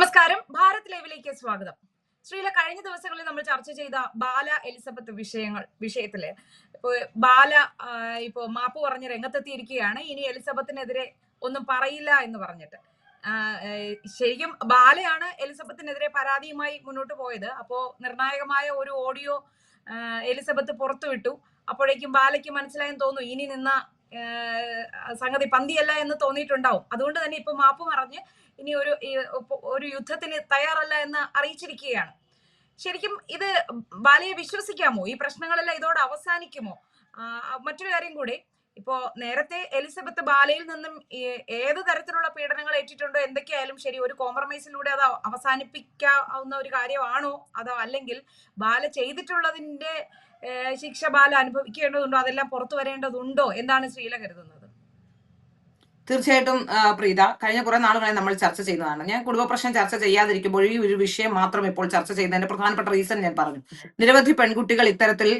നമസ്കാരം. ഭാരത് ലൈവിലേക്ക് സ്വാഗതം. ശ്രീല കഴിഞ്ഞ ദിവസങ്ങളിൽ നമ്മൾ ചർച്ച ചെയ്ത ബാല എലിസബത്ത് വിഷയങ്ങൾ വിഷയത്തിൽ ഇപ്പോ ബാല ഇപ്പോ മാപ്പ് പറഞ്ഞ് രംഗത്തെത്തിയിരിക്കുകയാണ്. ഇനി എലിസബത്തിനെതിരെ ഒന്നും പറയില്ല എന്ന് പറഞ്ഞിട്ട്. ശരിക്കും ബാലയാണ് എലിസബത്തിനെതിരെ പരാതിയുമായി മുന്നോട്ട് പോയത്. അപ്പോ നിർണായകമായ ഒരു ഓഡിയോ എലിസബത്ത് പുറത്തുവിട്ടു. അപ്പോഴേക്കും ബാലയ്ക്ക് മനസ്സിലായെന്ന് തോന്നുന്നു ഇനി നിന്ന സംഗതി പന്തിയല്ല എന്ന് തോന്നിയിട്ടുണ്ടാവും. അതുകൊണ്ട് തന്നെ ഇപ്പൊ മാപ്പ് പറഞ്ഞ് ഇനി ഒരു ഒരു യുദ്ധത്തിന് തയ്യാറല്ല എന്ന് അറിയിച്ചിരിക്കുകയാണ്. ശരിക്കും ഇത് ബാലയെ വിശ്വസിക്കാമോ? ഈ പ്രശ്നങ്ങളെല്ലാം ഇതോടെ അവസാനിക്കുമോ? മറ്റൊരു കാര്യം കൂടി ഇപ്പോ നേരത്തെ എലിസബത്ത് ബാലയിൽ നിന്നും ഏത് തരത്തിലുള്ള പീഡനങ്ങൾ ഏറ്റിട്ടുണ്ടോ എന്തൊക്കെയായാലും ശരി ഒരു കോംപ്രമൈസിലൂടെ അത് അവസാനിപ്പിക്കാവുന്ന ഒരു കാര്യമാണോ? അതോ അല്ലെങ്കിൽ ബാല ചെയ്തിട്ടുള്ളതിന്റെ ശിക്ഷ ബാല അനുഭവിക്കേണ്ടതുണ്ടോ? അതെല്ലാം പുറത്തു വരേണ്ടതുണ്ടോ? എന്താണ് ശ്രീല കരുതുന്നത്? തീർച്ചയായിട്ടും പ്രീത കഴിഞ്ഞ കുറെ നാളുകളെ നമ്മൾ ചർച്ച ചെയ്യുന്നതാണ്. ഞാൻ കുടുംബ പ്രശ്നം ചർച്ച ചെയ്യാതിരിക്കുമ്പോൾ ഈ ഒരു വിഷയം മാത്രം ഇപ്പോൾ ചർച്ച ചെയ്യുന്നതിന്റെ പ്രധാനപ്പെട്ട റീസൺ ഞാൻ പറഞ്ഞു. നിരവധി പെൺകുട്ടികൾ ഇത്തരത്തിൽ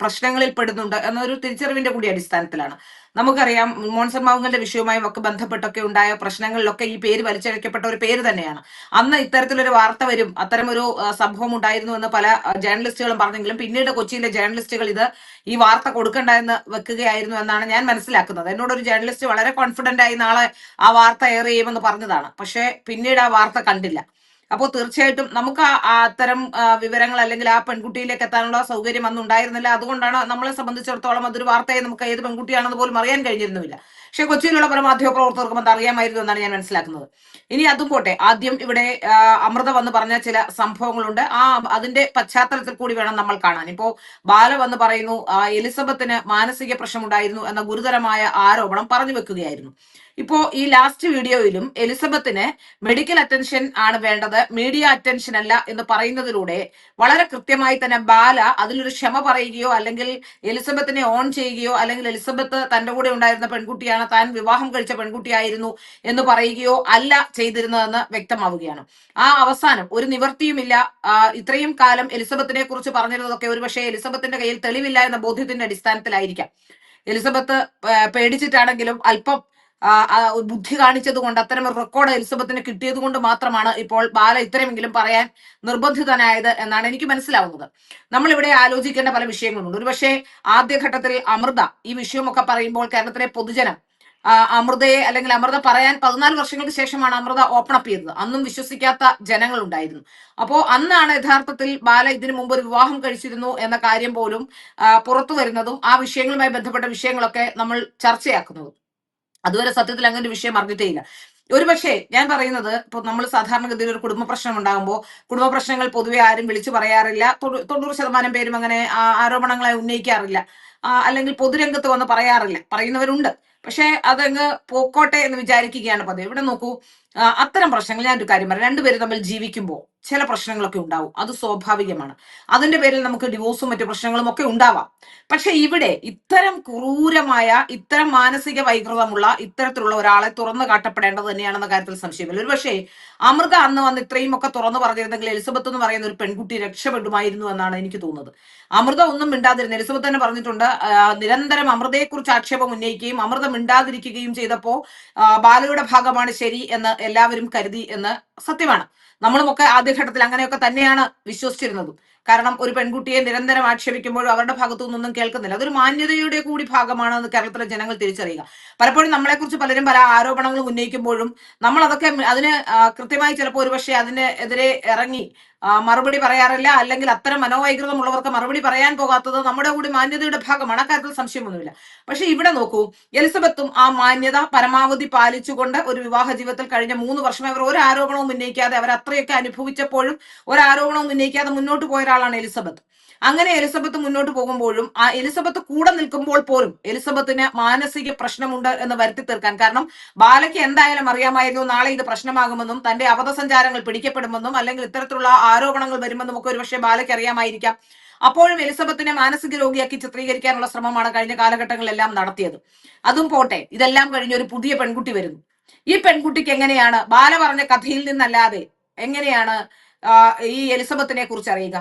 പ്രശ്നങ്ങളിൽ പെടുന്നുണ്ട് എന്നൊരു തിരിച്ചറിവിന്റെ കൂടി അടിസ്ഥാനത്തിലാണ്. നമുക്കറിയാം മോൺസൺ മാവുങ്കലിന്റെ വിഷയവുമായും ഒക്കെ ബന്ധപ്പെട്ടൊക്കെ ഉണ്ടായ പ്രശ്നങ്ങളിലൊക്കെ ഈ പേര് വലിച്ചഴക്കപ്പെട്ട ഒരു പേര് തന്നെയാണ്. അന്ന് ഇത്തരത്തിലൊരു വാർത്ത വരും. അത്തരമൊരു സംഭവം ഉണ്ടായിരുന്നു എന്ന് പല ജേർണലിസ്റ്റുകളും പറഞ്ഞെങ്കിലും പിന്നീട് കൊച്ചിയിലെ ജേർണലിസ്റ്റുകൾ ഇത് ഈ വാർത്ത കൊടുക്കണ്ട എന്ന് വെക്കുകയായിരുന്നു എന്നാണ് ഞാൻ മനസ്സിലാക്കുന്നത്. എന്നോട് ഒരു ജേർണലിസ്റ്റ് വളരെ കോൺഫിഡന്റ് ആയി നാളെ ആ വാർത്ത എയർ ചെയ്യുമെന്ന് പറഞ്ഞതാണ്. പക്ഷേ പിന്നീട് ആ വാർത്ത കണ്ടില്ല. അപ്പോൾ തീർച്ചയായിട്ടും നമുക്ക് അത്തരം വിവരങ്ങൾ അല്ലെങ്കിൽ ആ പെൺകുട്ടിയിലേക്ക് എത്താനുള്ള സൗകര്യം അന്ന് ഉണ്ടായിരുന്നില്ല. അതുകൊണ്ടാണ് നമ്മളെ സംബന്ധിച്ചിടത്തോളം അതൊരു വാർത്തയെ നമുക്ക് ഏത് പെൺകുട്ടിയാണെന്ന് പോലും അറിയാൻ കഴിഞ്ഞിരുന്നില്ല പക്ഷെ കൊച്ചിയിലുള്ള പല മാധ്യമ പ്രവർത്തകർക്കും അത് അറിയാമായിരുന്നു എന്നാണ് ഞാൻ മനസ്സിലാക്കുന്നത്. ഇനി അതും പോട്ടെ. ആദ്യം ഇവിടെ അമൃത വന്ന് പറഞ്ഞ ചില സംഭവങ്ങളുണ്ട്. ആ അതിന്റെ പശ്ചാത്തലത്തിൽ കൂടി വേണം നമ്മൾ കാണാൻ. ഇപ്പോ ബാല വന്ന് പറയുന്നു എലിസബത്തിന് മാനസിക പ്രശ്നമുണ്ടായിരുന്നു എന്ന ഗുരുതരമായ ആരോപണം പറഞ്ഞു വെക്കുകയായിരുന്നു. ഇപ്പോ ഈ ലാസ്റ്റ് വീഡിയോയിലും എലിസബത്തിന് മെഡിക്കൽ അറ്റൻഷൻ ആണ് വേണ്ടത്. മീഡിയ അറ്റൻഷൻ അല്ല എന്ന് പറയുന്നതിലൂടെ വളരെ കൃത്യമായി തന്നെ ബാല അതിലൊരു ക്ഷമ പറയുകയോ അല്ലെങ്കിൽ എലിസബത്തിനെ ഓൺ ചെയ്യുകയോ അല്ലെങ്കിൽ എലിസബത്ത് തന്റെ കൂടെ ഉണ്ടായിരുന്ന പെൺകുട്ടിയാണ് താൻ വിവാഹം കഴിച്ച പെൺകുട്ടിയായിരുന്നു എന്ന് പറയുകയോ അല്ല ചെയ്തിരുന്നതെന്ന് വ്യക്തമാവുകയാണ്. ആ അവസാനം ഒരു നിവർത്തിയുമില്ല. ഇത്രയും കാലം എലിസബത്തിനെ കുറിച്ച് പറഞ്ഞിരുന്നതൊക്കെ ഒരുപക്ഷെ എലിസബത്തിന്റെ കയ്യിൽ തെളിവില്ല എന്ന ബോധ്യത്തിന്റെ അടിസ്ഥാനത്തിലായിരിക്കാം. എലിസബത്ത് പേടിച്ചിട്ടാണെങ്കിലും അല്പം ബുദ്ധി കാണിച്ചത് കൊണ്ട് അത്തരം ഒരു റെക്കോർഡ് എലിസബത്തിന് കിട്ടിയത് കൊണ്ട് മാത്രമാണ് ഇപ്പോൾ ബാല ഇത്തരമെങ്കിലും പറയാൻ നിർബന്ധിതനായത് എന്നാണ് എനിക്ക് മനസ്സിലാവുന്നത്. നമ്മൾ ഇവിടെ ആലോചിക്കേണ്ട പല വിഷയങ്ങളുണ്ട്. ഒരുപക്ഷെ ആദ്യഘട്ടത്തിൽ അമൃത ഈ വിഷയമൊക്കെ പറയുമ്പോൾ കേരളത്തിലെ പൊതുജനം അമൃതയെ അല്ലെങ്കിൽ അമൃത പറയാൻ പതിനാല് വർഷങ്ങൾക്ക് ശേഷമാണ് അമൃത ഓപ്പൺ അപ്പ് ചെയ്തത്. അന്നും വിശ്വസിക്കാത്ത ജനങ്ങൾ ഉണ്ടായിരുന്നു. അപ്പോ അന്നാണ് യഥാർത്ഥത്തിൽ ബാല ഇതിനു മുമ്പ് ഒരു വിവാഹം കഴിച്ചിരുന്നു എന്ന കാര്യം പോലും പുറത്തു വരുന്നതും ആ വിഷയങ്ങളുമായി ബന്ധപ്പെട്ട വിഷയങ്ങളൊക്കെ നമ്മൾ ചർച്ചയാക്കുന്നതും. അതുവരെ സത്യത്തിൽ അങ്ങനെ ഒരു വിഷയം അറിഞ്ഞിട്ടേയില്ല. ഒരുപക്ഷെ ഞാൻ പറയുന്നത് ഇപ്പൊ നമ്മൾ സാധാരണഗതിയിൽ ഒരു കുടുംബ പ്രശ്നം ഉണ്ടാകുമ്പോൾ കുടുംബ പ്രശ്നങ്ങൾ പൊതുവെ ആരും വിളിച്ചു പറയാറില്ല. തൊണ്ണൂ- തൊണ്ണൂറ് ശതമാനം പേരും അങ്ങനെ ആരോപണങ്ങളെ ഉന്നയിക്കാറില്ല. അല്ലെങ്കിൽ പൊതുരംഗത്ത് വന്ന് പറയാറില്ല. പറയുന്നവരുണ്ട്. പക്ഷെ അതങ്ങ് പോക്കോട്ടെ എന്ന് വിചാരിക്കുകയാണ് പതിവ്. ഇവിടെ നോക്കൂ അത്തരം പ്രശ്നങ്ങൾ ഞാൻ ഒരു കാര്യം പറയാം. രണ്ടുപേരും തമ്മിൽ ജീവിക്കുമ്പോൾ ചില പ്രശ്നങ്ങളൊക്കെ ഉണ്ടാവും. അത് സ്വാഭാവികമാണ്. അതിന്റെ പേരിൽ നമുക്ക് ഡിവോഴ്സും മറ്റു പ്രശ്നങ്ങളും ഒക്കെ ഉണ്ടാവാം. പക്ഷെ ഇവിടെ ഇത്തരം ക്രൂരമായ ഇത്തരം മാനസിക വൈകൃതമുള്ള ഇത്തരത്തിലുള്ള ഒരാളെ തുറന്നു കാട്ടപ്പെടേണ്ടത് തന്നെയാണെന്ന കാര്യത്തിൽ സംശയമില്ല. ഒരുപക്ഷെ അമൃത അന്ന് വന്ന് ഇത്രയും ഒക്കെ തുറന്നു പറഞ്ഞിരുന്നെങ്കിൽ എലിസബത്ത് എന്ന് പറയുന്ന ഒരു പെൺകുട്ടി രക്ഷപ്പെടുമായിരുന്നു എന്നാണ് എനിക്ക് തോന്നുന്നത്. അമൃത ഒന്നും മിണ്ടാതിരുന്നു എലിസബത്ത് തന്നെ പറഞ്ഞിട്ടുണ്ട് നിരന്തരം അമൃതയെക്കുറിച്ച് ആക്ഷേപം ഉന്നയിക്കുകയും അമൃത മിണ്ടാതിരിക്കുകയും ചെയ്തപ്പോ ബാലയുടെ ഭാഗമാണ് ശരി എന്ന് എല്ലാവരും കരുതി എന്ന് സത്യമാണ്. നമ്മളുമൊക്കെ ആദ്യഘട്ടത്തിൽ അങ്ങനെയൊക്കെ തന്നെയാണ് വിശ്വസിച്ചിരുന്നതും. കാരണം ഒരു പെൺകുട്ടിയെ നിരന്തരം ആക്ഷേപിക്കുമ്പോഴും അവരുടെ ഭാഗത്തു നിന്നൊന്നും കേൾക്കുന്നില്ല. അതൊരു മാന്യതയുടെ കൂടി ഭാഗമാണെന്ന് കേരളത്തിലെ ജനങ്ങൾ തിരിച്ചറിയുക. പലപ്പോഴും നമ്മളെക്കുറിച്ച് പലരും പല ആരോപണങ്ങളും ഉന്നയിക്കുമ്പോഴും നമ്മൾ അതൊക്കെ അതിന് കൃത്യമായി ചിലപ്പോൾ ഒരുപക്ഷെ അതിനെതിരെ ഇറങ്ങി മറുപടി പറയാറില്ല. അല്ലെങ്കിൽ അത്തരം മനോവൈകൃതമുള്ളവർക്ക് മറുപടി പറയാൻ പോകാത്തത് നമ്മുടെ കൂടി മാന്യതയുടെ ഭാഗമാണ്. അക്കാര്യത്തിൽ സംശയമൊന്നുമില്ല. പക്ഷെ ഇവിടെ നോക്കൂ എലിസബത്തും ആ മാന്യത പരമാവധി പാലിച്ചുകൊണ്ട് ഒരു വിവാഹ ജീവിതത്തിൽ കഴിഞ്ഞ മൂന്ന് വർഷം അവർ ഒരു ആരോപണവും ഉന്നയിക്കാതെ അവർ അത്രയൊക്കെ അനുഭവിച്ചപ്പോഴും ഒരു ആരോപണവും ഉന്നയിക്കാതെ മുന്നോട്ട് പോയ ഒരാളാണ് എലിസബത്ത്. അങ്ങനെ എലിസബത്ത് മുന്നോട്ട് പോകുമ്പോഴും ആ എലിസബത്ത് കൂടെ നിൽക്കുമ്പോൾ പോലും എലിസബത്തിന് മാനസിക പ്രശ്നമുണ്ട് എന്ന് വരുത്തി തീർക്കാൻ. കാരണം ബാലയ്ക്ക് എന്തായാലും അറിയാമായിരുന്നു നാളെ ഇത് പ്രശ്നമാകുമെന്നും തന്റെ അവധസഞ്ചാരങ്ങൾ പിടിക്കപ്പെടുമെന്നും അല്ലെങ്കിൽ ഇത്തരത്തിലുള്ള ആരോപണങ്ങൾ വരുമ്പോൾ നമുക്ക് ഒരുപക്ഷെ ബാലയ്ക്ക് അറിയാമായിരിക്കാം. അപ്പോഴും എലിസബത്തിനെ മാനസിക രോഗിയാക്കി ചിത്രീകരിക്കാനുള്ള ശ്രമമാണ് കഴിഞ്ഞ കാലഘട്ടങ്ങളിലെല്ലാം നടത്തിയത്. അതും പോട്ടെ ഇതെല്ലാം കഴിഞ്ഞ് ഒരു പുതിയ പെൺകുട്ടി വരുന്നു. ഈ പെൺകുട്ടിക്ക് എങ്ങനെയാണ് ബാല പറഞ്ഞ കഥയിൽ നിന്നല്ലാതെ എങ്ങനെയാണ് ഈ എലിസബത്തിനെ കുറിച്ച് അറിയുക?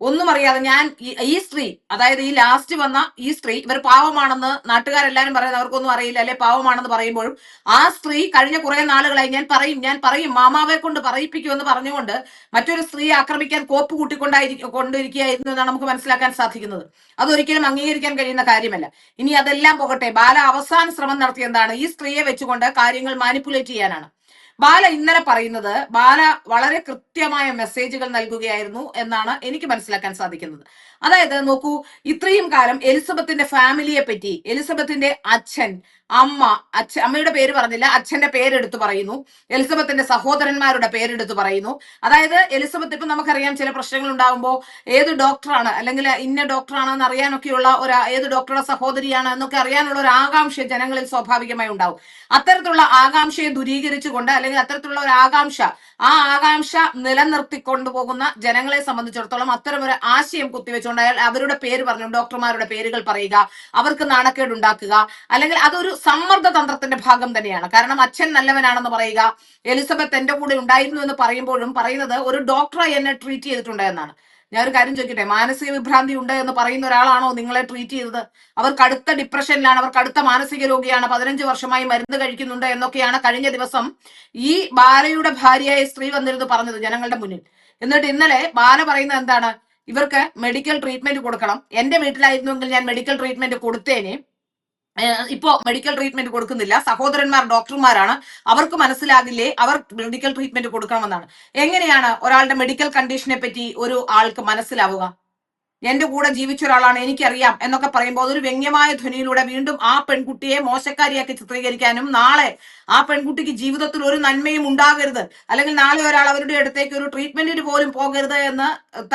ഒന്നും അറിയാതെ ഞാൻ ഈ- സ്ത്രീ അതായത് ഈ ലാസ്റ്റ് വന്ന ഈ സ്ത്രീ ഇവർ പാവമാണെന്ന് നാട്ടുകാരെല്ലാരും പറയുന്നത് അവർക്കൊന്നും അറിയില്ല അല്ലെ? പാവമാണെന്ന് പറയുമ്പോഴും ആ സ്ത്രീ കഴിഞ്ഞ കുറെ നാളുകളായി ഞാൻ പറയും ഞാൻ പറയും മാമാവെ കൊണ്ട് പറയിപ്പിക്കുമെന്ന് പറഞ്ഞുകൊണ്ട് മറ്റൊരു സ്ത്രീയെ ആക്രമിക്കാൻ കോപ്പ് കൂട്ടിക്കൊണ്ടായിരിക്കും കൊണ്ടിരിക്കുകയായിരുന്നു എന്നാണ് നമുക്ക് മനസ്സിലാക്കാൻ സാധിക്കുന്നത്. അതൊരിക്കലും അംഗീകരിക്കാൻ കഴിയുന്ന കാര്യമല്ല. ഇനി അതെല്ലാം പോകട്ടെ. ബാല അവസാന ശ്രമം നടത്തിയതാണ് ഈ സ്ത്രീയെ വെച്ചുകൊണ്ട് കാര്യങ്ങൾ മാനിപ്പുലേറ്റ് ചെയ്യാനാണ്. ബാല ഇന്നലെ പറയുന്നത് ബാല വളരെ കൃത്യമായ മെസ്സേജുകൾ നൽകുകയായിരുന്നു എന്നാണ് എനിക്ക് മനസ്സിലാക്കാൻ സാധിക്കുന്നത്. അതായത് നോക്കൂ ഇത്രയും കാലം എലിസബത്തിന്റെ ഫാമിലിയെ പറ്റി എലിസബത്തിന്റെ അച്ഛൻ അമ്മ അച്ഛ അമ്മയുടെ പേര് പറഞ്ഞില്ല അച്ഛന്റെ പേരെടുത്ത് പറയുന്നു എലിസബത്തിന്റെ സഹോദരന്മാരുടെ പേരെടുത്ത് പറയുന്നു. അതായത് എലിസബത്ത് ഇപ്പം നമുക്കറിയാം ചില പ്രശ്നങ്ങൾ ഉണ്ടാകുമ്പോൾ ഏത് ഡോക്ടറാണ് അല്ലെങ്കിൽ ഇന്ന ഡോക്ടറാണെന്ന് അറിയാനൊക്കെയുള്ള ഒരു ഏത് ഡോക്ടറുടെ സഹോദരിയാണ് എന്നൊക്കെ അറിയാനുള്ള ഒരു ആകാംക്ഷ ജനങ്ങളിൽ സ്വാഭാവികമായി ഉണ്ടാവും. അത്തരത്തിലുള്ള ആകാംക്ഷയെ ദുരീകരിച്ചുകൊണ്ട് അല്ലെങ്കിൽ അത്തരത്തിലുള്ള ഒരു ആകാംക്ഷ ആ ആകാംക്ഷ നിലനിർത്തിക്കൊണ്ടുപോകുന്ന ജനങ്ങളെ സംബന്ധിച്ചിടത്തോളം അത്തരം ഒരു ആശയം കുത്തിവെച്ചുകൊണ്ട് അയാൾ അവരുടെ പേര് പറഞ്ഞു ഡോക്ടർമാരുടെ പേരുകൾ പറയുക അവർക്ക് നാണക്കേട് ഉണ്ടാക്കുക അല്ലെങ്കിൽ അതൊരു സമ്മർദ്ദ തന്ത്രത്തിന്റെ ഭാഗം തന്നെയാണ്. കാരണം അച്ഛൻ നല്ലവനാണെന്ന് പറയുക എലിസബത്ത് എന്റെ കൂടെ ഉണ്ടായിരുന്നു എന്ന് പറയുമ്പോഴും പറയുന്നത് ഒരു ഡോക്ടറായി എന്നെ ട്രീറ്റ് ചെയ്തിട്ടുണ്ട് എന്നാണ് ഞാൻ ഒരു കാര്യം ചോദിക്കട്ടെ? മാനസിക വിഭ്രാന്തി ഉണ്ട് എന്ന് പറയുന്ന ഒരാളാണോ നിങ്ങളെ ട്രീറ്റ് ചെയ്തത്? അവർ കടുത്ത ഡിപ്രഷനിലാണ് അവർ കടുത്ത മാനസിക രോഗിയാണ് പതിനഞ്ച് വർഷമായി മരുന്ന് കഴിക്കുന്നുണ്ട് എന്നൊക്കെയാണ് കഴിഞ്ഞ ദിവസം ഈ ബാലയുടെ ഭാര്യയായ സ്ത്രീ വന്നിരുന്നു പറഞ്ഞത് ജനങ്ങളുടെ മുന്നിൽ. എന്നിട്ട് ഇന്നലെ ബാല പറയുന്നത് എന്താണ്? ഇവർക്ക് മെഡിക്കൽ ട്രീറ്റ്മെന്റ് കൊടുക്കണം. എന്റെ വീട്ടിലായിരുന്നുവെങ്കിൽ ഞാൻ മെഡിക്കൽ ട്രീറ്റ്മെന്റ് കൊടുത്തേനെ. ഇപ്പോ മെഡിക്കൽ ട്രീറ്റ്മെന്റ് കൊടുക്കുന്നില്ല. സഹോദരന്മാർ ഡോക്ടർമാരാണ്. അവർക്ക് മനസ്സിലാകില്ലേ അവർ മെഡിക്കൽ ട്രീറ്റ്മെന്റ് കൊടുക്കണമെന്നാണ്. എങ്ങനെയാണ് ഒരാളുടെ മെഡിക്കൽ കണ്ടീഷനെ പറ്റി ഒരു ആൾക്ക് മനസ്സിലാവുക? എന്റെ കൂടെ ജീവിച്ച ഒരാളാണ് എനിക്കറിയാം എന്നൊക്കെ പറയുമ്പോൾ അതൊരു വ്യംഗ്യമായ ധ്വനിയിലൂടെ വീണ്ടും ആ പെൺകുട്ടിയെ മോശക്കാരിയാക്കി ചിത്രീകരിക്കാനും നാളെ ആ പെൺകുട്ടിക്ക് ജീവിതത്തിൽ ഒരു നന്മയും ഉണ്ടാകരുത്. അല്ലെങ്കിൽ നാളെ ഒരാൾ അവരുടെ അടുത്തേക്ക് ഒരു ട്രീറ്റ്മെന്റിന് പോലും പോകരുത് എന്ന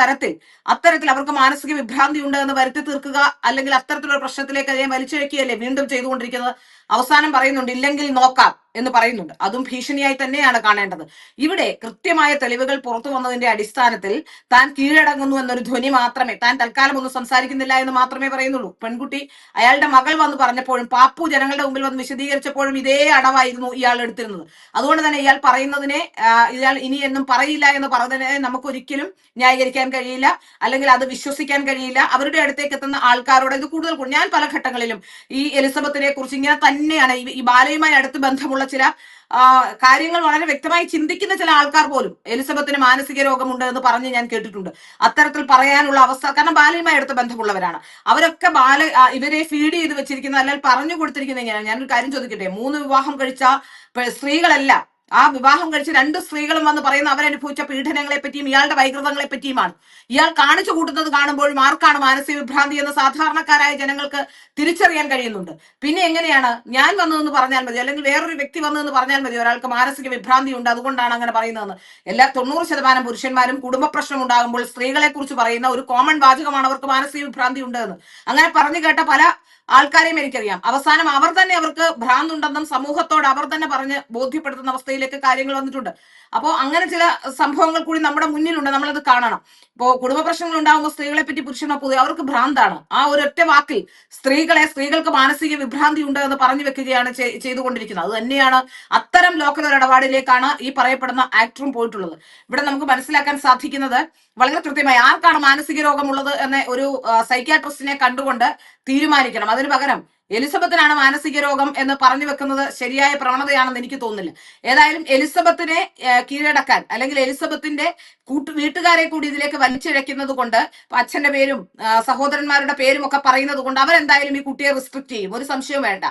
തരത്തിൽ അത്തരത്തിൽ അവർക്ക് മാനസിക വിഭ്രാന്തി ഉണ്ട് എന്ന് വരുത്തി തീർക്കുക അല്ലെങ്കിൽ അത്തരത്തിലുള്ള പ്രശ്നത്തിലേക്ക് അതിനെ വലിച്ചിഴക്കുകയല്ലേ വീണ്ടും ചെയ്തുകൊണ്ടിരിക്കുന്നത്? അവസാനം പറയുന്നുണ്ട് ഇല്ലെങ്കിൽ നോക്കാം എന്ന് പറയുന്നുണ്ട്. അതും ഭീഷണിയായി തന്നെയാണ് കാണേണ്ടത്. ഇവിടെ കൃത്യമായ തെളിവുകൾ പുറത്തു വന്നതിന്റെ അടിസ്ഥാനത്തിൽ താൻ കീഴടങ്ങുന്നു എന്നൊരു ധ്വനി മാത്രമേ താൻ തൽക്കാലം ഒന്നും സംസാരിക്കുന്നില്ല എന്ന് മാത്രമേ പറയുന്നുള്ളൂ. പെൺകുട്ടി അയാളുടെ മകൾ വന്ന് പറഞ്ഞപ്പോഴും പാപ്പു ജനങ്ങളുടെ മുമ്പിൽ വന്ന് വിശദീകരിച്ചപ്പോഴും ഇതേ അടവായിരുന്നു ഇയാൾ എടുത്തിരുന്നത്. അതുകൊണ്ട് തന്നെ ഇയാൾ പറയുന്നതിനെ ഇയാൾ ഇനി എന്നും പറയില്ല എന്ന് പറഞ്ഞതിനെ നമുക്ക് ഒരിക്കലും ന്യായീകരിക്കാൻ കഴിയില്ല. അല്ലെങ്കിൽ അത് വിശ്വസിക്കാൻ കഴിയില്ല. അവരുടെ അടുത്തേക്ക് എത്തുന്ന ആൾക്കാരോട് ഇത് കൂടുതൽ ഞാൻ പല ഘട്ടങ്ങളിലും ഈ എലിസബത്തിനെ കുറിച്ച് ഇങ്ങനെ തന്നെയാണ് ഈ- ബാലയുമായി അടുത്ത് ബന്ധമുള്ള ചില കാര്യങ്ങൾ വളരെ വ്യക്തമായി ചിന്തിക്കുന്ന ചില ആൾക്കാർ പോലും. എലിസബത്തിന് മാനസിക രോഗമുണ്ട് എന്ന് പറഞ്ഞ് ഞാൻ കേട്ടിട്ടുണ്ട്. അത്തരത്തിൽ പറയാനുള്ള അവസ്ഥ കാരണം ബാലയുമായി അടുത്ത് ബന്ധമുള്ളവരാണ്. അവരൊക്കെ ബാല ഇവരെ ഫീഡ് ചെയ്ത് വെച്ചിരിക്കുന്ന അല്ലെങ്കിൽ പറഞ്ഞു കൊടുത്തിരിക്കുന്ന ഞാനൊരു കാര്യം ചോദിക്കട്ടെ? മൂന്ന് വിവാഹം കഴിച്ച സ്ത്രീകളെല്ലാം ആ വിവാഹം കഴിച്ച രണ്ട് സ്ത്രീകളും വന്ന് പറയുന്ന അവരനുഭവിച്ച പീഡനങ്ങളെ പറ്റിയും ഇയാളുടെ വൈകൃതങ്ങളെ പറ്റിയുമാണ്. ഇയാൾ കാണിച്ചു കൂട്ടുന്നത് കാണുമ്പോഴും ആർക്കാണ് മാനസിക വിഭ്രാന്തി എന്ന് സാധാരണക്കാരായ ജനങ്ങൾക്ക് തിരിച്ചറിയാൻ കഴിയുന്നുണ്ട്. പിന്നെ എങ്ങനെയാണ്? ഞാൻ വന്നതെന്ന് പറഞ്ഞാൽ മതി അല്ലെങ്കിൽ വേറൊരു വ്യക്തി വന്നതെന്ന് പറഞ്ഞാൽ മതി ഒരാൾക്ക് മാനസിക വിഭ്രാന്തി ഉണ്ട് അതുകൊണ്ടാണ് അങ്ങനെ പറയുന്നതെന്ന്. എല്ലാ തൊണ്ണൂറ് ശതമാനം പുരുഷന്മാരും കുടുംബ പ്രശ്നം ഉണ്ടാകുമ്പോൾ സ്ത്രീകളെ കുറിച്ച് പറയുന്ന ഒരു കോമൺ വാചകമാണ് അവർക്ക് മാനസിക വിഭ്രാന്തി ഉണ്ട് എന്ന്. അങ്ങനെ പറഞ്ഞു കേട്ട പല ആൾക്കാരെയും എനിക്കറിയാം. അവസാനം അവർ തന്നെ അവർക്ക് ഭ്രാന്തുണ്ടെന്നും സമൂഹത്തോട് അവർ തന്നെ പറഞ്ഞ് ബോധ്യപ്പെടുത്തുന്ന അവസ്ഥയിലേക്ക് കാര്യങ്ങൾ വന്നിട്ടുണ്ട്. അപ്പോൾ അങ്ങനെ ചില സംഭവങ്ങൾ കൂടി നമ്മുടെ മുന്നിലുണ്ട്. നമ്മളത് കാണണം. ഇപ്പോ കുടുംബ പ്രശ്നങ്ങൾ ഉണ്ടാകുമ്പോൾ സ്ത്രീകളെ പറ്റി പുരുഷനോ പൊതുവെ അവർക്ക് ഭ്രാന്താണ്. ആ ഒരൊറ്റ വാക്കിൽ സ്ത്രീകളെ സ്ത്രീകൾക്ക് മാനസിക വിഭ്രാന്തി ഉണ്ട് എന്ന് പറഞ്ഞു വെക്കുകയാണ് ചെയ്- ചെയ്തുകൊണ്ടിരിക്കുന്നത്. അത് തന്നെയാണ് അത്തരം ലോക്കൽ ഇടപാടിലേക്കാണ് ഈ പറയപ്പെടുന്ന ആക്ടറും പോയിട്ടുള്ളത്. ഇവിടെ നമുക്ക് മനസ്സിലാക്കാൻ സാധിക്കുന്നത് വളരെ കൃത്യമായി ആർക്കാണ് മാനസിക രോഗമുള്ളത് എന്ന ഒരു സൈക്യാട്രിസ്റ്റിനെ കണ്ടുകൊണ്ട് തീരുമാനിക്കണം. അതിന് പകരം എലിസബത്തിനാണ് മാനസിക രോഗം എന്ന് പറഞ്ഞു വെക്കുന്നത് ശരിയായ പ്രവണതയാണെന്ന് എനിക്ക് തോന്നുന്നില്ല. ഏതായാലും എലിസബത്തിനെ കീഴടക്കാൻ അല്ലെങ്കിൽ എലിസബത്തിന്റെ കൂട്ടു വീട്ടുകാരെ കൂടി ഇതിലേക്ക് വലിച്ചിഴക്കുന്നത് കൊണ്ട് അച്ഛന്റെ പേരും സഹോദരന്മാരുടെ പേരും ഒക്കെ പറയുന്നത് കൊണ്ട് അവരെന്തായാലും ഈ കുട്ടിയെ റിസ്ട്രിക്ട് ചെയ്യും. ഒരു സംശയവും വേണ്ട.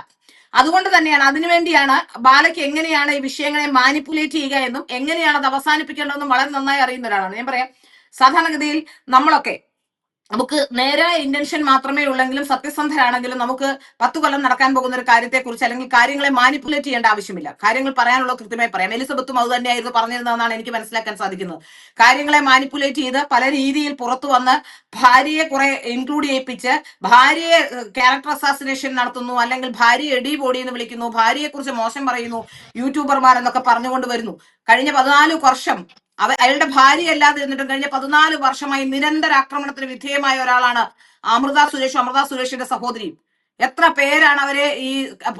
അതുകൊണ്ട് തന്നെയാണ് അതിനുവേണ്ടിയാണ് ബാലയ്ക്ക് എങ്ങനെയാണ് ഈ വിഷയങ്ങളെ മാനിപ്പുലേറ്റ് ചെയ്യുക എന്നും എങ്ങനെയാണ് അത് അവസാനിപ്പിക്കേണ്ടതെന്നും വളരെ നന്നായി അറിയുന്ന ഒരാളാണ്. ഞാൻ പറയാം സാധാരണഗതിയിൽ നമ്മളൊക്കെ നമുക്ക് നേരായ ഇന്റൻഷൻ മാത്രമേ ഉള്ളെങ്കിലും സത്യസന്ധരാണെങ്കിലും നമുക്ക് പത്തു കൊല്ലം നടക്കാൻ പോകുന്ന ഒരു കാര്യത്തെക്കുറിച്ച് അല്ലെങ്കിൽ കാര്യങ്ങളെ മാനിപ്പുലേറ്റ് ചെയ്യേണ്ട ആവശ്യമില്ല. കാര്യങ്ങൾ പറയാനുള്ള കൃത്യമായി പറയാം. എലിസബത്തും അത് തന്നെയായിരുന്നു പറഞ്ഞിരുന്നതെന്നാണ് എനിക്ക് മനസ്സിലാക്കാൻ സാധിക്കുന്നത്. കാര്യങ്ങളെ മാനിപ്പുലേറ്റ് ചെയ്ത് പല രീതിയിൽ പുറത്തു വന്ന് ഭാര്യയെ കുറെ ഇൻക്ലൂഡ് ചെയ്യിപ്പിച്ച് ഭാര്യയെ ക്യാരക്ടർ അസാസിനേഷൻ നടത്തുന്നു അല്ലെങ്കിൽ ഭാര്യയെ എടി ബോഡി എന്ന് വിളിക്കുന്നു ഭാര്യയെക്കുറിച്ച് മോശം പറയുന്നു യൂട്യൂബർമാർ എന്നൊക്കെ പറഞ്ഞുകൊണ്ട് വരുന്നു. കഴിഞ്ഞ പതിനാല് വർഷം അവ അയാളുടെ ഭാര്യ അല്ലാതെ ഇരുന്നിട്ടും കഴിഞ്ഞ പതിനാല് വർഷമായി നിരന്തര ആക്രമണത്തിന് വിധേയമായ ഒരാളാണ് അമൃത സുരേഷ്. അമൃത സുരേഷിന്റെ സഹോദരി. എത്ര പേരാണ് അവരെ ഈ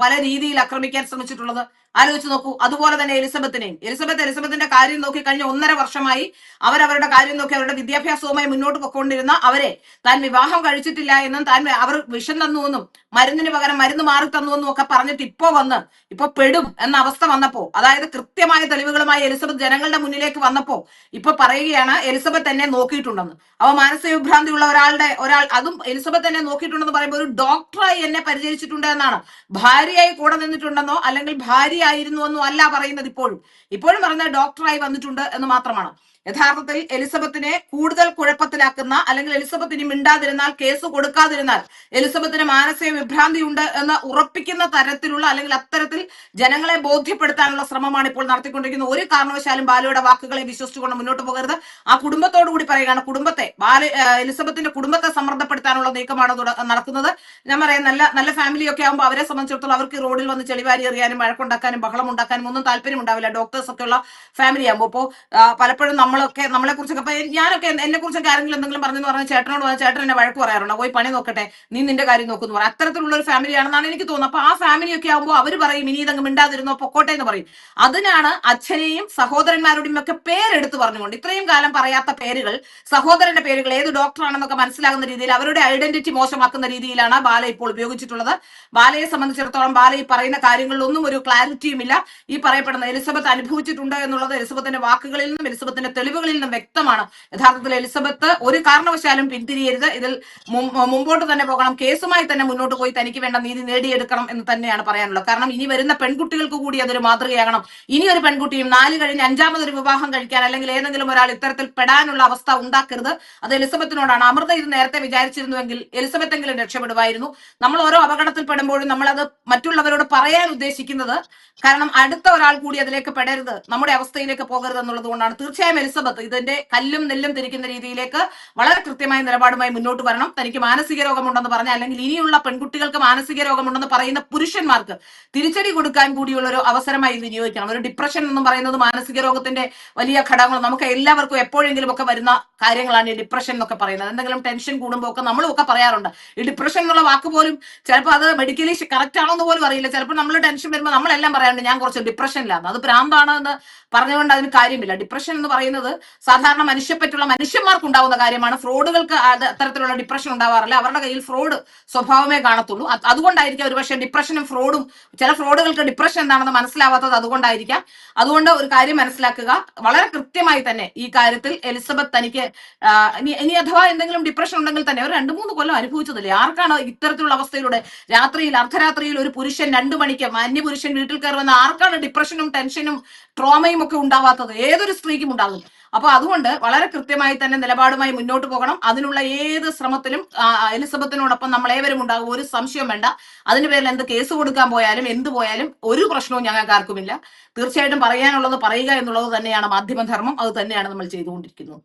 പല രീതിയിൽ ആക്രമിക്കാൻ ശ്രമിച്ചിട്ടുള്ളത്? ആലോചിച്ച് നോക്കൂ. അതുപോലെ തന്നെ എലിസബത്തിനെയും. എലിസബത്ത് എലിസബത്തിന്റെ കാര്യം നോക്കി കഴിഞ്ഞ ഒന്നര വർഷമായി അവരവരുടെ കാര്യം നോക്കി അവരുടെ വിദ്യാഭ്യാസവുമായി മുന്നോട്ട് പൊക്കൊണ്ടിരുന്ന അവരെ താൻ വിവാഹം കഴിച്ചിട്ടില്ല എന്നും താൻ അവർ വിഷം തന്നു എന്നും മരുന്നിന് പകരം മരുന്ന് മാറി തന്നു എന്നും ഒക്കെ പറഞ്ഞിട്ട് ഇപ്പോ വന്ന് ഇപ്പൊ പെടും എന്ന അവസ്ഥ വന്നപ്പോ അതായത് കൃത്യമായ തെളിവുകളുമായി എലിസബത്ത് ജനങ്ങളുടെ മുന്നിലേക്ക് വന്നപ്പോ ഇപ്പൊ പറയുകയാണ് എലിസബത്ത് എന്നെ നോക്കിയിട്ടുണ്ടെന്ന്. അവ മാനസിക വിഭ്രാന്തിയുള്ള ഒരാളുടെ ഒരാൾ അതും എലിസബത്ത് എന്നെ നോക്കിയിട്ടുണ്ടെന്ന് പറയുമ്പോൾ ഒരു ഡോക്ടറായി എന്നെ പരിചരിച്ചിട്ടുണ്ട് എന്നാണ്. ഭാര്യയായി കൂടെ നിന്നിട്ടുണ്ടെന്നോ അല്ലെങ്കിൽ ഭാര്യയായിരുന്നു എന്നും അല്ല പറയുന്നത് ഇപ്പോഴും. ഇപ്പോഴും പറയുന്നത് ഡോക്ടറായി വന്നിട്ടുണ്ട് എന്ന് മാത്രമാണ്. യഥാർത്ഥത്തിൽ എലിസബത്തിനെ കൂടുതൽ കുഴപ്പത്തിലാക്കുന്ന അല്ലെങ്കിൽ എലിസബത്തിന് മിണ്ടാതിരുന്നാൽ കേസ് കൊടുക്കാതിരുന്നാൽ എലിസബത്തിന് മാനസിക വിഭ്രാന്തി ഉണ്ട് എന്ന് ഉറപ്പിക്കുന്ന തരത്തിലുള്ള അല്ലെങ്കിൽ അത്തരത്തിൽ ജനങ്ങളെ ബോധ്യപ്പെടുത്താനുള്ള ശ്രമമാണ് ഇപ്പോൾ നടത്തിക്കൊണ്ടിരിക്കുന്നത്. ഒരു കാരണവശാലും ബാലയുടെ വാക്കുകളെ വിശ്വസിച്ചുകൊണ്ട് മുന്നോട്ട് പോകരുത്. ആ കുടുംബത്തോടു കൂടി പറയുകയാണ് കുടുംബത്തെ ബാല എലിസബത്തിന്റെ കുടുംബത്തെ സമ്മർദ്ദപ്പെടുത്താനുള്ള നീക്കമാണ് നടക്കുന്നത്. ഞാൻ പറയാം നല്ല നല്ല ഫാമിലി ഒക്കെ ആകുമ്പോൾ അവരെ സംബന്ധിച്ചിടത്തോളം അവർക്ക് റോഡിൽ വന്ന് ചെളിവാരി എറിയാനും വഴക്കുണ്ടാക്കാനും ബഹളം ഉണ്ടാക്കാനും ഒന്നും താല്പര്യം ഉണ്ടാവില്ല ഡോക്ടേഴ്സ് ഒക്കെയുള്ള ഫാമിലി ആകുമ്പോൾ ഇപ്പോൾ പലപ്പോഴും നമ്മളൊക്കെ നമ്മളെ കുറിച്ചൊക്കെ ഞാനൊക്കെ എന്നെ കുറിച്ചൊക്കെ ആരെങ്കിലും എന്തെങ്കിലും പറഞ്ഞെന്ന് പറഞ്ഞാൽ ചേട്ടനോട് പറഞ്ഞാൽ ചേട്ടൻ എന്നെ വഴക്ക് പറയാറുണ്ട്. പോയി പണി നോക്കട്ടെ. നീ നിന്റെ കാര്യം നോക്കുന്നു പറയും. അത്തരത്തിലുള്ള ഒരു ഫാമിലിയാണെന്നാണ് എനിക്ക് തോന്നുന്നത്. അപ്പൊ ആ ഫാമിലി ഒക്കെ ആകുമ്പോൾ അവർ പറയും ഇനി ഇതങ്ങ് മിണ്ടാതിരുന്നോ പൊക്കോട്ടെ എന്ന് പറയും. അതിനാണ് അച്ഛനെയും സഹോദരന്മാരുടെയും ഒക്കെ പേരെടുത്ത് പറഞ്ഞുകൊണ്ട് ഇത്രയും കാലം പറയാത്ത പേരുകൾ സഹോദരന്റെ പേരുകൾ ഏത് ഡോക്ടറാണെന്നൊക്കെ മനസ്സിലാകുന്ന രീതിയിൽ അവരുടെ ഐഡന്റിറ്റി മോശമാക്കുന്ന രീതിയിലാണ് ബാല ഇപ്പോൾ ഉപയോഗിച്ചിട്ടുള്ളത്. ബാലയെ സംബന്ധിച്ചിടത്തോളം ബാല ഈ പറയുന്ന കാര്യങ്ങളിലൊന്നും ഒരു ക്ലാരിറ്റിയും ഇല്ല. ഈ പറയപ്പെടുന്ന എലിസബത്ത് അനുഭവിച്ചിട്ടുണ്ടോ എന്നുള്ളത് എലിസബത്തിന്റെ വാക്കുകളിൽ നിന്നും എലിസബത്തിന്റെ തെളിവുകളിൽ നിന്നും വ്യക്തമാണ്. യഥാർത്ഥത്തിൽ എലിസബത്ത് ഒരു കാരണവശാലും പിന്തിരിയരുത്. ഇതിൽ മുമ്പോട്ട് തന്നെ പോകണം. കേസുമായി തന്നെ മുന്നോട്ട് പോയി തനിക്ക് വേണ്ട നീതി നേടിയെടുക്കണം എന്ന് തന്നെയാണ് പറയാനുള്ളത്. കാരണം ഇനി വരുന്ന പെൺകുട്ടികൾക്ക് കൂടി അതൊരു മാതൃകയാകണം. ഇനി ഒരു പെൺകുട്ടിയും നാല് കഴിഞ്ഞ് അഞ്ചാമതൊരു വിവാഹം കഴിക്കാൻ അല്ലെങ്കിൽ ഏതെങ്കിലും ഒരാൾ ഇത്തരത്തിൽ പെടാനുള്ള അവസ്ഥ ഉണ്ടാക്കരുത്. അത് എലിസബത്തിനോടാണ്. അമൃത ഇത് നേരത്തെ വിചാരിച്ചിരുന്നുവെങ്കിൽ എലിസബത്ത് എങ്കിലും രക്ഷപ്പെടുമായിരുന്നു. നമ്മൾ ഓരോ അപകടത്തിൽ പെടുമ്പോഴും നമ്മളത് മറ്റുള്ളവരോട് പറയാൻ ഉദ്ദേശിക്കുന്നത് കാരണം അടുത്ത ഒരാൾ കൂടി അതിലേക്ക് പെടരുത്. നമ്മുടെ അവസ്ഥയിലേക്ക് പോകരുത് എന്നുള്ളത് കൊണ്ടാണ്. തീർച്ചയായും എലിസബത്ത് ഇതിന്റെ കല്ലും നെല്ലും തിരിക്കുന്ന രീതിയിലേക്ക് വളരെ കൃത്യമായ നിലപാടുമായി മുന്നോട്ട് വരണം. തനിക്ക് മാനസിക രോഗമുണ്ടെന്ന് പറഞ്ഞ അല്ലെങ്കിൽ ഇനിയുള്ള പെൺകുട്ടികൾക്ക് മാനസിക രോഗമുണ്ടെന്ന് പറയുന്ന പുരുഷന്മാർക്ക് തിരിച്ചടി കൊടുക്കാൻ കൂടിയുള്ള ഒരു അവസരമായി വിനിയോഗിക്കണം. ഒരു ഡിപ്രഷൻ എന്ന് പറയുന്നത് മാനസിക രോഗത്തിന്റെ വലിയ ഘടകങ്ങൾ നമുക്ക് എല്ലാവർക്കും എപ്പോഴെങ്കിലും ഒക്കെ വരുന്ന കാര്യങ്ങളാണ് ഈ ഡിപ്രഷൻ എന്നൊക്കെ പറയുന്നത്. എന്തെങ്കിലും ടെൻഷൻ കൂടുമ്പോൾ ഒക്കെ നമ്മളും ഒക്കെ പറയാറുണ്ട്. ഈ ഡിപ്രഷൻ എന്നുള്ള വാക്ക് പോലും ചിലപ്പോൾ അത് മെഡിക്കലി കറക്റ്റ് ആണോ എന്ന് പോലും അറിയില്ല. ചിലപ്പോൾ നമ്മൾ ടെൻഷൻ വരുമ്പോൾ നമ്മളെല്ലാം പറയാറുണ്ട് ഞാൻ കുറച്ച് ഡിപ്രഷനിലാണ് അത് ഭ്രാന്താണ് എന്ന് പറഞ്ഞുകൊണ്ട് അതിന് കാര്യമില്ല. ഡിപ്രഷൻ എന്ന് പറയുന്നത് സാധാരണ മനുഷ്യപ്പറ്റുള്ള മനുഷ്യന്മാർക്ക് ഉണ്ടാവുന്ന കാര്യമാണ്. ഫ്രോഡുകൾക്ക് അത് അത്തരത്തിലുള്ള ഡിപ്രഷൻ ഉണ്ടാവാറില്ല. അവരുടെ കയ്യിൽ ഫ്രോഡ് സ്വഭാവമേ കാണത്തുള്ളൂ. അത് അതുകൊണ്ടായിരിക്കാം ഒരുപക്ഷെ ഡിപ്രഷനും ഫ്രോഡും ചില ഫ്രോഡുകൾക്ക് ഡിപ്രഷൻ എന്താണെന്ന് മനസ്സിലാവാത്തത് അതുകൊണ്ടായിരിക്കാം. അതുകൊണ്ട് ഒരു കാര്യം മനസ്സിലാക്കുക. വളരെ കൃത്യമായി തന്നെ ഈ കാര്യത്തിൽ എലിസബത്ത് തനിക്ക് ഇനി അഥവാ എന്തെങ്കിലും ഡിപ്രഷൻ ഉണ്ടെങ്കിൽ തന്നെ ഒരു രണ്ടു മൂന്ന് കൊല്ലം അനുഭവിച്ചതല്ലേ? ആർക്കാണ് ഇത്തരത്തിലുള്ള അവസ്ഥയിലൂടെ രാത്രിയിൽ അർദ്ധരാത്രിയിൽ ഒരു പുരുഷൻ രണ്ടു മണിക്ക് മാന്യ പുരുഷൻ വീട്ടിൽ കയറുന്ന ആർക്കാണ് ഡിപ്രഷനും ടെൻഷനും ട്രോമയും ഒക്കെ ഉണ്ടാവാത്തത്? ഏതൊരു സ്ത്രീക്കും ഉണ്ടാകും അപ്പൊ അതുകൊണ്ട് വളരെ കൃത്യമായി തന്നെ നിലപാടുമായി മുന്നോട്ട് പോകണം. അതിനുള്ള ഏത് ശ്രമത്തിലും എലിസബത്തിനോടൊപ്പം നമ്മൾ ഏവരും ഉണ്ടാകും ഒരു സംശയം വേണ്ട. അതിന് പേരിൽ എന്ത് കേസ് കൊടുക്കാൻ പോയാലും എന്ത് പോയാലും ഒരു പ്രശ്നവും ഞങ്ങൾക്ക് ആർക്കുമില്ല തീർച്ചയായിട്ടും പറയാനുള്ളത് പറയുക എന്നുള്ളത് തന്നെയാണ് മാധ്യമധർമ്മം. അത് തന്നെയാണ് നമ്മൾ ചെയ്തുകൊണ്ടിരിക്കുന്നത്.